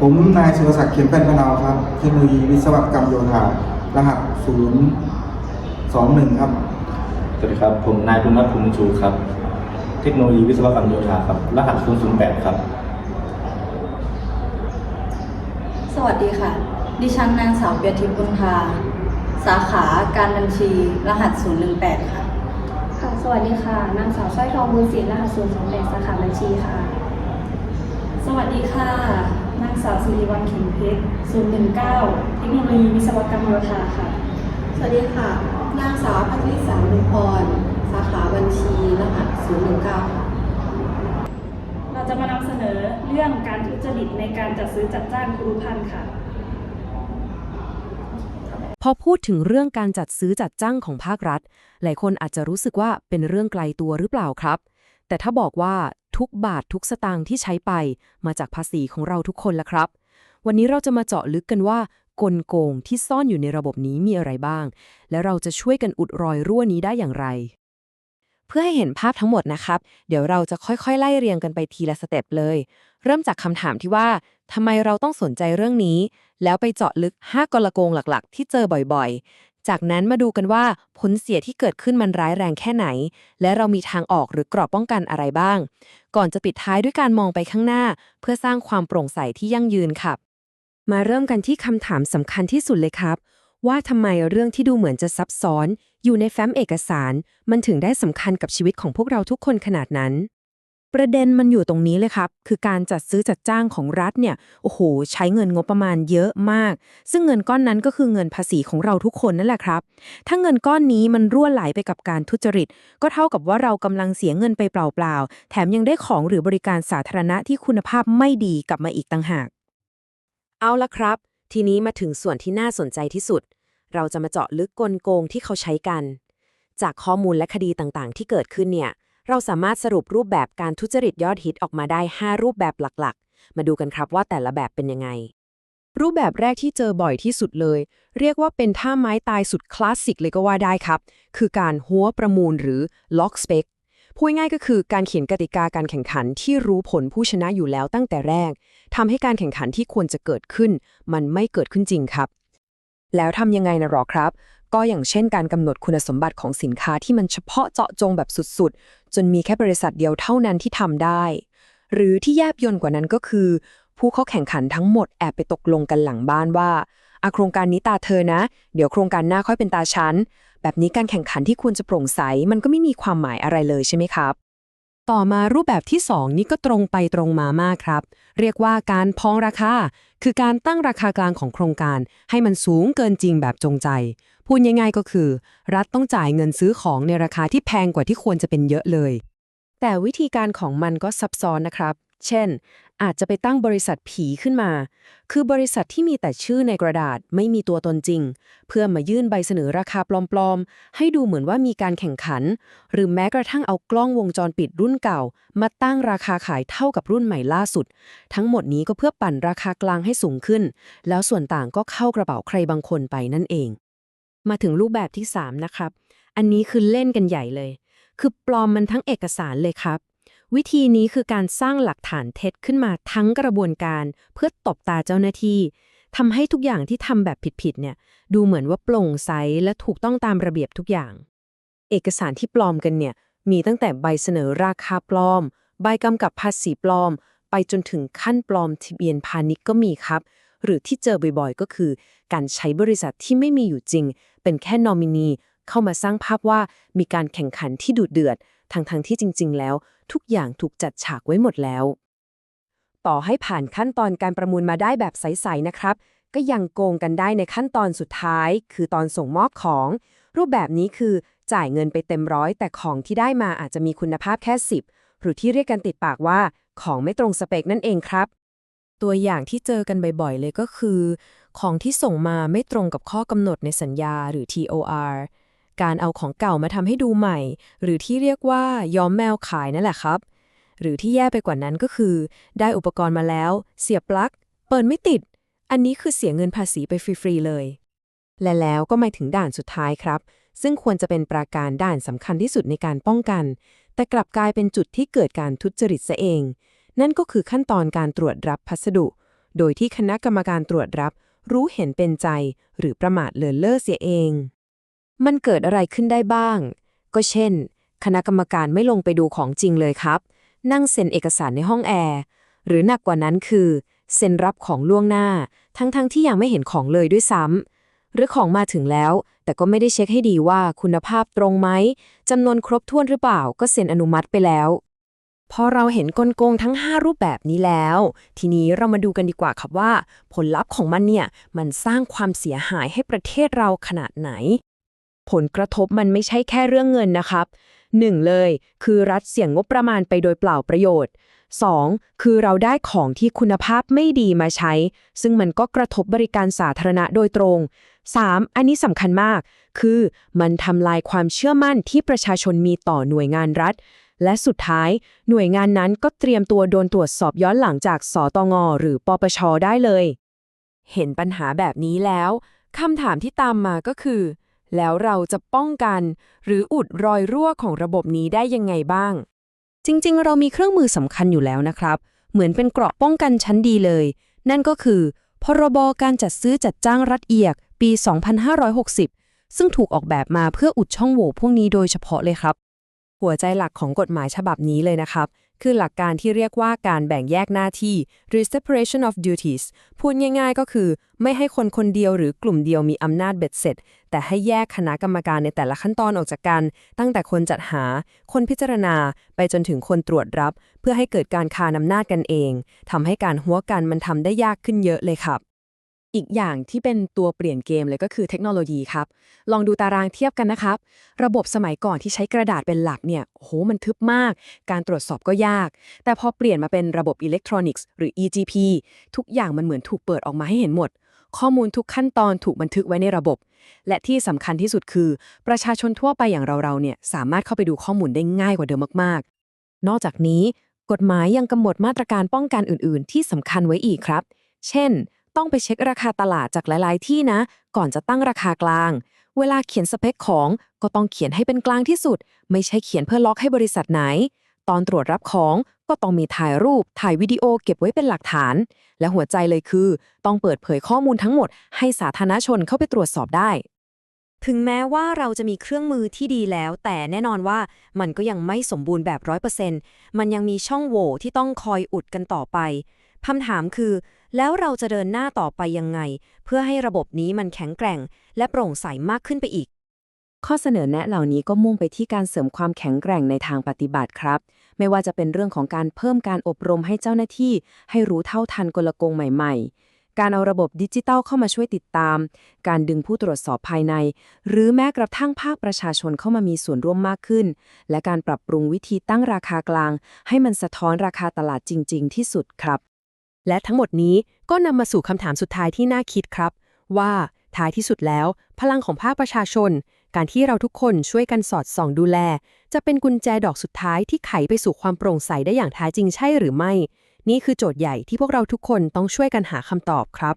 ผมนายสุรศักดิ์เขียนเป็นพนาวครับ เทคโนโลยีวิศวกรรมโยธา รหัส 021 ครับ สวัสดีครับ ผมนายภูมิรัตน์ภูมิชูครับ เทคโนโลยีวิศวกรรมโยธาครับ รหัส 008 ครับ สวัสดีค่ะ ดิฉันนางสาวเปียทิพย์บุญทา สาขาการบัญชี รหัส 018 ค่ะ ค่ะ สวัสดีค่ะ นางสาวสร้อยทองบุญศิลป์รหัสศูนย์สองแปดสาขาบัญชีค่ะ สวัสดีค่ะ นางสาวสิริวัลเข็มเพชร019 เทคโนโลยีวิศวกรรมโยธาค่ะ สวัสดีค่ะ นางสาวพัชริสาลุพร สาขาบัญชีรหัส019ค่ะเราจะมานำเสนอเรื่องการทุจริตในการจัดซื้อจัดจ้างครูพันธ์ค่ะ พอพูดถึงเรื่องการจัดซื้อจัดจ้างของภาครัฐ หลายคนอาจจะรู้สึกว่าเป็นเรื่องไกลตัวหรือเปล่าครับ แต่ถ้าบอกว่า ทุกบาททุกสตางค์ที่ใช้ไป มาจากภาษีของเราทุกคนละครับ วันนี้เราจะมาเจาะลึกกันว่ากลโกงที่ซ่อนอยู่ในระบบนี้มีอะไรบ้าง และเราจะช่วยกันอุดรอยรั่วนี้ได้อย่างไร เพื่อให้เห็นภาพทั้งหมดนะครับ เดี๋ยวเราจะค่อยๆ ไล่เรียงกันไปทีละสเต็ปเลย เริ่มจากคำถามที่ว่าทำไมเราต้องสนใจเรื่องนี้ แล้วไปเจาะลึก 5 กลโกงหลักๆ ที่เจอบ่อยๆ จากนั้นมาดูกันว่าผลเสียที่เกิดขึ้นมันร้ายแรงแค่ไหน และเรามีทางออกหรือกรอบป้องกันอะไรบ้าง ก่อนจะปิดท้ายด้วยการมองไปข้างหน้า เพื่อสร้างความโปร่งใสที่ยั่งยืนครับ มาเริ่มกันที่คำถามสำคัญที่สุดเลยครับ ว่าทำไมเรื่องที่ดูเหมือนจะซับซ้อน อยู่ในแฟ้มเอกสาร มันถึงได้สำคัญกับชีวิตของพวกเราทุกคนขนาดนั้น ประเด็นมันอยู่ตรงนี้เลยครับ คือการจัดซื้อจัดจ้างของรัฐเนี่ย โอ้โห ใช้เงินงบประมาณเยอะมาก ซึ่งเงินก้อนนั้นก็คือเงินภาษีของเราทุกคนนั่นแหละครับ ถ้าเงินก้อนนี้มันรั่วไหลไปกับการทุจริต ก็เท่ากับว่าเรากำลังเสียเงินไปเปล่าๆ แถมยังได้ของหรือบริการสาธารณะที่คุณภาพไม่ดีกลับมาอีกต่างหาก เอาละครับ ทีนี้มาถึงส่วนที่น่าสนใจที่สุด เราจะมาเจาะลึกกลโกงที่เขาใช้กัน จากข้อมูลและคดีต่างๆ ที่เกิดขึ้นเนี่ย เราสามารถสรุปรูปแบบการทุจริตยอดฮิตออกมาได้ 5 รูปแบบหลักๆ มาดูกันครับว่าแต่ละแบบเป็นยังไง รูปแบบแรกที่เจอบ่อยที่สุดเลย เรียกว่าเป็นท่าไม้ตายสุดคลาสสิกเลยก็ว่าได้ครับ คือการหัวประมูลหรือ lock spec พูดง่ายก็คือการเขียนกติกาการแข่งขันที่รู้ผลผู้ชนะอยู่แล้วตั้งแต่แรกทำให้การแข่งขันที่ควรจะเกิดขึ้น มันไม่เกิดขึ้นจริงครับ แล้วทำยังไงนะหรอครับ ก็อย่างเช่นการกำหนดคุณสมบัติของสินค้าที่มันเฉพาะเจาะจงแบบสุดๆ จนมีแค่บริษัทเดียวเท่านั้นที่ทำได้ หรือที่แยบยนต์กว่านั้นก็คือ ผู้เข้าแข่งขันทั้งหมดแอบไปตกลงกันหลังบ้านว่าอะโครงการนี้ตาเธอนะ เดี๋ยวโครงการหน้าค่อยเป็นตาฉัน แบบนี้การแข่งขันที่ควรจะโปร่งใส มันก็ไม่มีความหมายอะไรเลยใช่ไหมครับ ต่อมารูปแบบที่ 2 นี่ก็ตรงไปตรงมามากครับ เรียกว่าการพองราคา คือการตั้งราคากลางของโครงการ ให้มันสูงเกินจริงแบบจงใจ พูดง่ายๆก็คือ รัฐต้องจ่ายเงินซื้อของในราคาที่แพงกว่าที่ควรจะเป็นเยอะเลย แต่วิธีการของมันก็ซับซ้อนนะครับ เช่น อาจจะไปตั้งบริษัทผีขึ้นมา คือบริษัทที่มีแต่ชื่อในกระดาษไม่มีตัวตนจริง เพื่อมายื่นใบเสนอราคาปลอมๆ ให้ดูเหมือนว่ามีการแข่งขัน หรือแม้กระทั่งเอากล้องวงจรปิดรุ่นเก่า มาตั้งราคาขายเท่ากับรุ่นใหม่ล่าสุด ทั้งหมดนี้ก็เพื่อปั่นราคากลางให้สูงขึ้น แล้วส่วนต่างก็เข้ากระเป๋าใครบางคนไปนั่นเอง มาถึงรูปแบบที่ 3 นะครับ อันนี้คือเล่นกันใหญ่เลย คือปลอมมันทั้งเอกสารเลยครับ วิธีนี้คือการสร้างหลักฐานเท็จขึ้นมาทั้งกระบวนการ เพื่อตบตาเจ้าหน้าที่ทำให้ทุกอย่างที่ทำแบบผิดๆเนี่ย ดูเหมือนว่าโปร่งใสและถูกต้องตามระเบียบทุกอย่าง เอกสารที่ปลอมกันเนี่ย มีตั้งแต่ใบเสนอราคาปลอม ใบกำกับภาษีปลอม ไปจนถึงขั้นปลอมทะเบียนพาณิชย์ก็มีครับ หรือที่เจอบ่อยๆ ก็คือ การใช้บริษัทที่ไม่มีอยู่จริง เป็นแค่นอมินี เข้ามาสร้างภาพว่ามีการแข่งขันที่ดุเดือดทั้งๆที่จริง ๆ แล้ว ทุกอย่างถูกจัดฉากไว้หมดแล้ว ต่อให้ผ่านขั้นตอนการประมูลมาได้แบบใสๆนะครับ ก็ยังโกงกันได้ในขั้นตอนสุดท้าย คือตอนส่งมอบของ รูปแบบนี้คือจ่ายเงินไปเต็มร้อยแต่ของที่ได้มาอาจจะมีคุณภาพแค่ 10 หรือที่เรียกกันติดปากว่า ของไม่ตรงสเปคนั่นเองครับ ตัวอย่างที่เจอกันบ่อยๆ เลยก็คือ ของที่ส่งมาไม่ตรงกับข้อกำหนดในสัญญาหรือ TOR การเอาของเก่ามาทำให้ดูใหม่ หรือที่เรียกว่าย้อมแมวขายนั่นแหละครับ หรือที่แย่ไปกว่านั้นก็คือ ได้อุปกรณ์มาแล้ว เสียบปลั๊กเปิดไม่ติด อันนี้คือเสียเงินภาษีไปฟรีๆเลย และแล้วก็มาถึงด่านสุดท้ายครับ ซึ่งควรจะเป็นปราการด่านสำคัญที่สุดในการป้องกัน แต่กลับกลายเป็นจุดที่เกิดการทุจริตซะเอง นั่นก็คือขั้นตอนการตรวจรับพัสดุ โดยที่คณะกรรมการตรวจรับ รู้เห็นเป็นใจ หรือประมาทเลินเล่อเสียเอง มันเกิดอะไรขึ้นได้บ้าง ก็เช่น คณะกรรมการไม่ลงไปดูของจริงเลยครับ นั่งเซ็นเอกสารในห้องแอร์ หรือหนักกว่านั้นคือเซ็นรับของล่วงหน้า ทั้งๆทที่ยังไม่เห็นของเลยด้วยซ้ำหรือของมาถึงแล้ว แต่ก็ไม่ได้เช็คให้ดีว่าคุณภาพตรงไหมจำนวนครบถ้วนหรือเปล่า ก็เซ็นอนุมัติไปแล้ว พอเราเห็นกลโกงทั้ง 5 รูปแบบนี้แล้ว ทีนี้เรามาดูกันดีกว่าครับว่า ผลลัพธ์ของมันเนี่ย มันสร้างความเสียหายให้ประเทศเราขนาดไหน ผลกระทบมันไม่ใช่แค่เรื่องเงินนะครับ 1. เลย คือรัฐเสี่ยงงบประมาณไปโดยเปล่าประโยชน์ 2. คือเราได้ของที่คุณภาพไม่ดีมาใช้ ซึ่งมันก็กระทบบริการสาธารณะโดยตรง 3. อันนี้สำคัญมาก คือมันทำลายความเชื่อมั่นที่ประชาชนมีต่อหน่วยงานรัฐ และสุดท้าย หน่วยงานนั้นก็เตรียมตัวโดนตรวจสอบย้อนหลังจากสตงหรือปปชได้เลย เห็นปัญหาแบบนี้แล้วคำถามที่ตามมาก็คือ แล้วเราจะป้องกัน หรืออุดรอยรั่วของระบบนี้ได้ยังไงบ้าง จริงๆ เรามีเครื่องมือสำคัญอยู่แล้วนะครับ เหมือนเป็นเกราะป้องกันชั้นดีเลย นั่นก็คือ พรบการจัดซื้อจัดจ้างรัฐเอียก ปี 2560 ซึ่งถูกออกแบบมาเพื่ออุดช่องโหว่พวกนี้โดยเฉพาะเลยครับ หัวใจหลักของกฎหมายฉบับนี้เลยนะครับ คือหลักการที่เรียกว่าการแบ่งแยกหน้าที่ หรือ separation of duties พูดง่ายๆ ก็คือ ไม่ให้คนคนเดียวหรือกลุ่มเดียวมีอำนาจเบ็ดเสร็จ แต่ให้แยกคณะกรรมการในแต่ละขั้นตอนออกจากกัน ตั้งแต่คนจัดหา คนพิจารณา ไปจนถึงคนตรวจรับ เพื่อให้เกิดการคานอำนาจกันเองทำให้การหัวกันมันทำได้ยากขึ้นเยอะเลยครับ อีกอย่างที่เป็นตัวเปลี่ยนเกมเลยก็คือเทคโนโลยีครับ ลองดูตารางเทียบกันนะครับ ระบบสมัยก่อนที่ใช้กระดาษเป็นหลักเนี่ยโหมันทึบมาก การตรวจสอบก็ยาก แต่พอเปลี่ยนมาเป็นระบบอิเล็กทรอนิกส์หรือ EGP ทุกอย่างมันเหมือนถูกเปิดออกมาให้เห็นหมด ข้อมูลทุกขั้นตอนถูกบันทึกไว้ในระบบ และที่สำคัญที่สุดคือ ประชาชนทั่วไปอย่างเราๆเนี่ยสามารถเข้าไปดูข้อมูลได้ง่ายกว่าเดิมมากๆ นอกจากนี้ กฎหมายยังกำหนดมาตรการป้องกันอื่น ๆ ที่สำคัญไว้อีกครับ เช่น ต้องไปเช็คราคาตลาดจากหลาย ๆ ที่นะ ก่อนจะตั้งราคากลาง เวลาเขียนสเปคของก็ต้องเขียนให้เป็นกลางที่สุด ไม่ใช่เขียนเพื่อล็อกให้บริษัทไหน ตอนตรวจรับของก็ต้องมีถ่ายรูป ถ่ายวิดีโอเก็บไว้เป็นหลักฐาน และหัวใจเลยคือ ต้องเปิดเผยข้อมูลทั้งหมด ให้สาธารณชนเข้าไปตรวจสอบได้ ถึงแม้ว่าเราจะมีเครื่องมือที่ดีแล้ว แต่แน่นอนว่ามันก็ยังไม่สมบูรณ์แบบร้อยเปอร์เซ็นต์มันยังมีช่องโหว่ที่ต้องคอยอุดกันต่อไป คำถามคือ แล้วเราจะเดินหน้าต่อไปยังไง เพื่อให้ระบบนี้มันแข็งแกร่ง และโปร่งใสมากขึ้นไปอีก ข้อเสนอแนะเหล่านี้ก็มุ่งไปที่การเสริมความแข็งแกร่งในทางปฏิบัติครับ ไม่ว่าจะเป็นเรื่องของการเพิ่มการอบรมให้เจ้าหน้าที่ ให้รู้เท่าทันกลโกงใหม่ ๆ การเอาระบบดิจิตัลเข้ามาช่วยติดตาม การดึงผู้ตรวจสอบภายใน หรือแม้กระทั่งภาคประชาชนเข้ามามีส่วนร่วมมากขึ้น และการปรับปรุงวิธีตั้งราคากลาง ให้มันสะท้อนราคาตลาดจริง ๆ ที่สุดครับ และทั้งหมดนี้ก็นำมาสู่คำถามสุดท้ายที่น่าคิดครับ ว่าท้ายที่สุดแล้ว พลังของภาคประชาชน การที่เราทุกคนช่วยกันสอดส่องดูแล จะเป็นกุญแจดอกสุดท้ายที่ไขไปสู่ความโปร่งใสได้อย่างแท้จริงใช่หรือไม่ นี่คือโจทย์ใหญ่ที่พวกเราทุกคนต้องช่วยกันหาคำตอบครับ